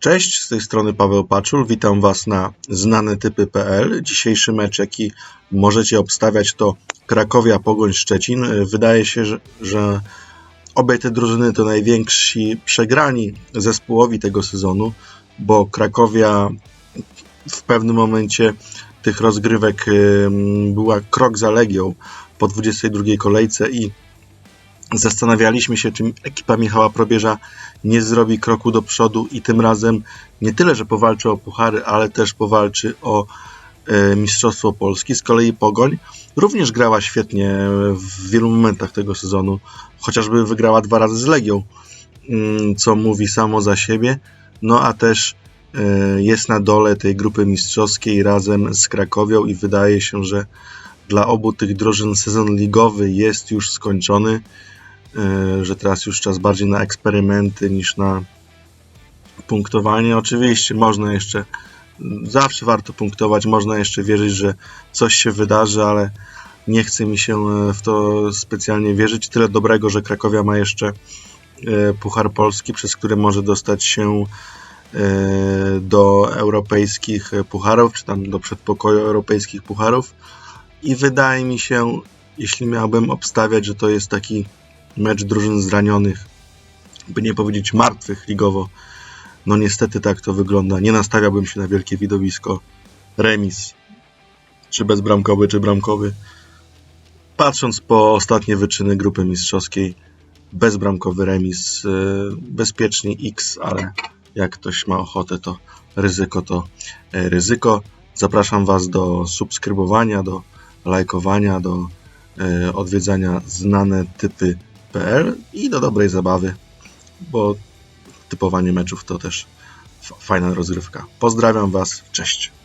Cześć, z tej strony Paweł Paczul. Witam Was na znanetypy.pl. Dzisiejszy mecz, jaki możecie obstawiać, to Krakowia Pogoń Szczecin. Wydaje się, że, że obie te drużyny to najwięksi przegrani zespołowi tego sezonu, bo Krakowia w pewnym momencie tych rozgrywek była krok za Legią po 22 kolejce i zastanawialiśmy się, czy ekipa Michała Probierza nie zrobi kroku do przodu i tym razem nie tyle, że powalczy o puchary, ale też powalczy o e, Mistrzostwo Polski. Z kolei Pogoń również grała świetnie w wielu momentach tego sezonu, chociażby wygrała dwa razy z Legią, mm, co mówi samo za siebie. No a też e, jest na dole tej grupy mistrzowskiej razem z Krakowią i wydaje się, że dla obu tych drużyn sezon ligowy jest już skończony, że teraz już czas bardziej na eksperymenty niż na punktowanie. Oczywiście można jeszcze, zawsze warto punktować, można jeszcze wierzyć, że coś się wydarzy, ale nie chce mi się e, w to specjalnie wierzyć. Tyle dobrego, że Krakowia ma jeszcze e, Puchar Polski, przez który może dostać się do europejskich pucharów, czy tam do przedpokoju europejskich pucharów. I wydaje mi się, jeśli miałbym obstawiać, że to jest taki mecz drużyn zranionych, by nie powiedzieć martwych ligowo, no niestety tak to wygląda. Nie nastawiałbym się na wielkie widowisko. Remis. Czy bezbramkowy, czy bramkowy. Patrząc po ostatnie wyczyny grupy mistrzowskiej, bezbramkowy remis. yy, Bezpiecznie X, ale jak ktoś ma ochotę, to ryzyko to e, ryzyko. Zapraszam Was do subskrybowania, do lajkowania, do e, odwiedzania znane typy.pl i do dobrej zabawy, bo typowanie meczów to też fajna rozgrywka. Pozdrawiam Was, cześć.